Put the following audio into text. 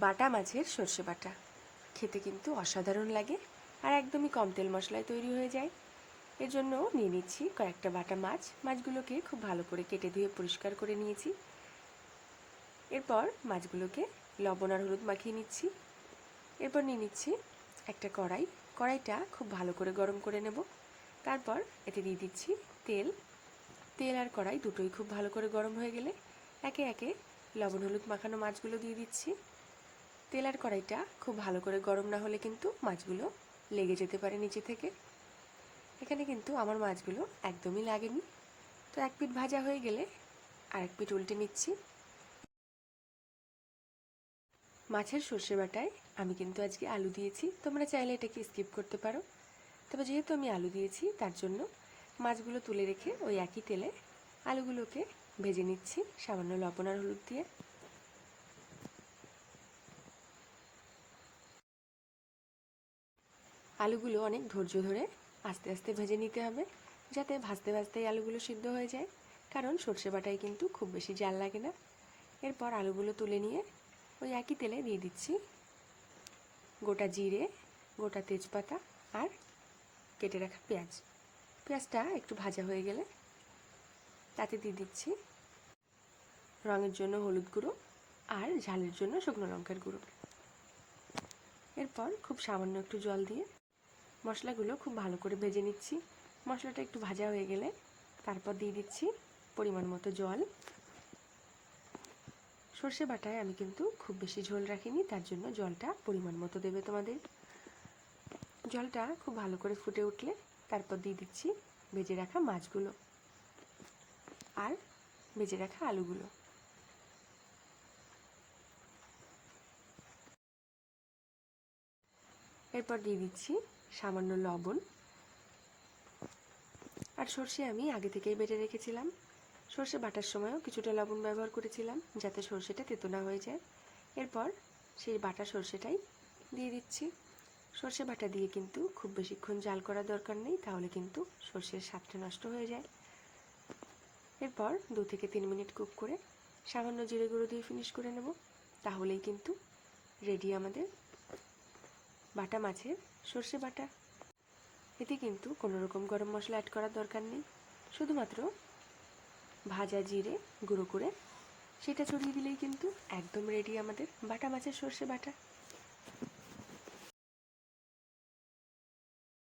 বাটা মাছের সর্ষে বাটা। খেতে কিন্তু অসাধারণ লাগে আর একদমই কম তেল মশলায় তৈরি হয়ে যায়। এর জন্য নিয়ে নিচ্ছি কয়েকটা বাটা মাছ। মাছগুলোকে খুব ভালো করে কেটে ধুয়ে পরিষ্কার করে নিয়েছি। এরপর মাছগুলোকে লবণ আর হলুদ মাখিয়ে নিচ্ছি। এরপর নিয়ে নিচ্ছি একটা কড়াই। কড়াইটা খুব ভালো করে গরম করে নেব। তারপর এতে দিয়ে দিচ্ছি তেল। তেল আর কড়াই দুটোই খুব ভালো করে গরম হয়ে গেলে একে একে লবণ হলুদ মাখানো মাছগুলো দিয়ে দিচ্ছি। তেল আর কড়াইটা খুব ভালো করে গরম না হলে কিন্তু মাছগুলো লেগে যেতে পারে নিচে থেকে। এখানে কিন্তু আমার মাছগুলো একদমই লাগেনি। তো এক পিঠ ভাজা হয়ে গেলে আরেক পিঠ উল্টে নিচ্ছি। মাছের সর্ষে বাটায় আমি কিন্তু আজকে আলু দিয়েছি। তোমরা চাইলে এটাকে স্কিপ করতে পারো। তবে যেহেতু আমি আলু দিয়েছি, তার জন্য মাছগুলো তুলে রেখে ওই একই তেলে আলুগুলোকে ভেজে নিচ্ছি, সামান্য লবণ আর হলুদ দিয়ে। আলুগুলো অনেক ধৈর্য ধরে আস্তে আস্তে ভেজে নিতে হবে, যাতে ভাজতে ভাজতেই আলুগুলো সিদ্ধ হয়ে যায়। কারণ সর্ষে বাটায় কিন্তু খুব বেশি জাল লাগে না। এরপর আলুগুলো তুলে নিয়ে ওই একই তেলে দিয়ে দিচ্ছি গোটা জিরে, গোটা তেজপাতা আর কেটে রাখা পেঁয়াজ। পেঁয়াজটা একটু ভাজা হয়ে গেলে তাতে দিয়ে দিচ্ছি রঙের জন্য হলুদ গুঁড়ো আর ঝালের জন্য শুকনো লঙ্কার গুঁড়ো। এরপর খুব সামান্য একটু জল দিয়ে মশলাগুলো খুব ভালো করে ভেজে নিচ্ছি। মশলাটা একটু ভাজা হয়ে গেলে তারপর দিয়ে দিচ্ছি পরিমাণ মতো জল। সর্ষে বাটায় আমি কিন্তু খুব বেশি ঝোল রাখিনি, তার জন্য জলটা পরিমাণ মতো দেবে তোমাদের। জলটা খুব ভালো করে ফুটে উঠলে তারপর দিয়ে দিচ্ছি ভেজে রাখা মাছগুলো আর ভেজে রাখা আলুগুলো। এরপর দিয়ে দিচ্ছি সামান্য লবণ আর সর্ষে আমি আগে থেকেই বেটে রেখেছিলাম। সর্ষে বাটার সময়ও কিছুটা লবণ ব্যবহার করেছিলাম যাতে সর্ষেটা তেতো না হয়ে যায়। এরপর সেই বাটা সর্ষেটাই দিয়ে দিচ্ছি। সর্ষে বাটা দিয়ে কিন্তু খুব বেশিক্ষণ জাল করার দরকার নেই, তাহলে কিন্তু সর্ষের স্বাদটা নষ্ট হয়ে যায়। এরপর দু থেকে তিন মিনিট কুক করে সামান্য জিরে গুঁড়ো দিয়ে ফিনিশ করে নেব। তাহলেই কিন্তু রেডি আমাদের বাটা মাছের সর্ষে বাটা। এতে কিন্তু কোনো রকম গরম মশলা অ্যাড করার দরকার নেই। শুধুমাত্র ভাজা জিরে গুঁড়ো করে সেটা ছড়িয়ে দিলেই কিন্তু একদম রেডি আমাদের বাটা মাছের সর্ষে বাটা।